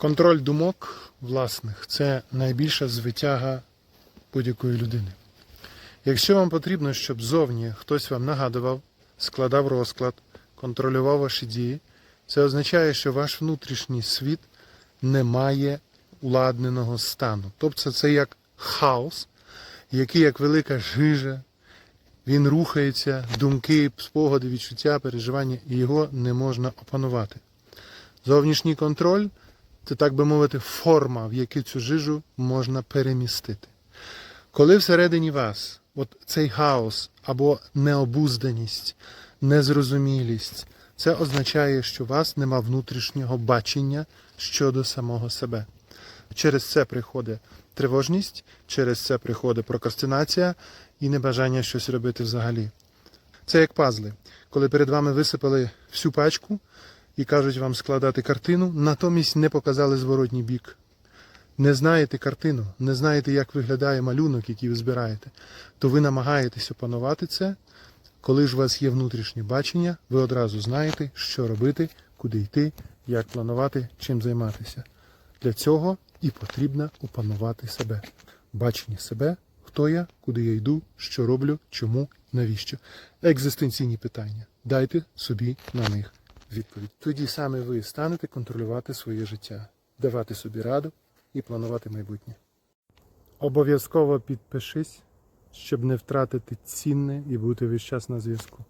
Контроль думок власних це найбільша звитяга будь-якої людини. Якщо вам потрібно, щоб зовні хтось вам нагадував, складав розклад, контролював ваші дії, це означає, що ваш внутрішній світ не має уладненого стану. Тобто це як хаос, який як велика жижа, він рухається, думки, спогади, відчуття, переживання, і його не можна опанувати. Зовнішній контроль це, так би мовити, форма, в яку цю жижу можна перемістити. Коли всередині вас от цей хаос або необузданість, незрозумілість, це означає, що у вас нема внутрішнього бачення щодо самого себе. Через це приходить тривожність, через це приходить прокрастинація і небажання щось робити взагалі. Це як пазли. Коли перед вами висипали всю пачку і кажуть вам складати картину, натомість не показали зворотній бік. Не знаєте картину, не знаєте, як виглядає малюнок, який ви збираєте, то ви намагаєтесь опанувати це. Коли ж у вас є внутрішнє бачення, ви одразу знаєте, що робити, куди йти, як планувати, чим займатися. Для цього і потрібно опанувати себе. Бачення себе, хто я, куди я йду, що роблю, чому, навіщо. Екзистенційні питання. Дайте собі на них відповідь. Тоді саме ви станете контролювати своє життя, давати собі раду і планувати майбутнє. Обов'язково підпишись, щоб не втратити цінне і бути весь час на зв'язку.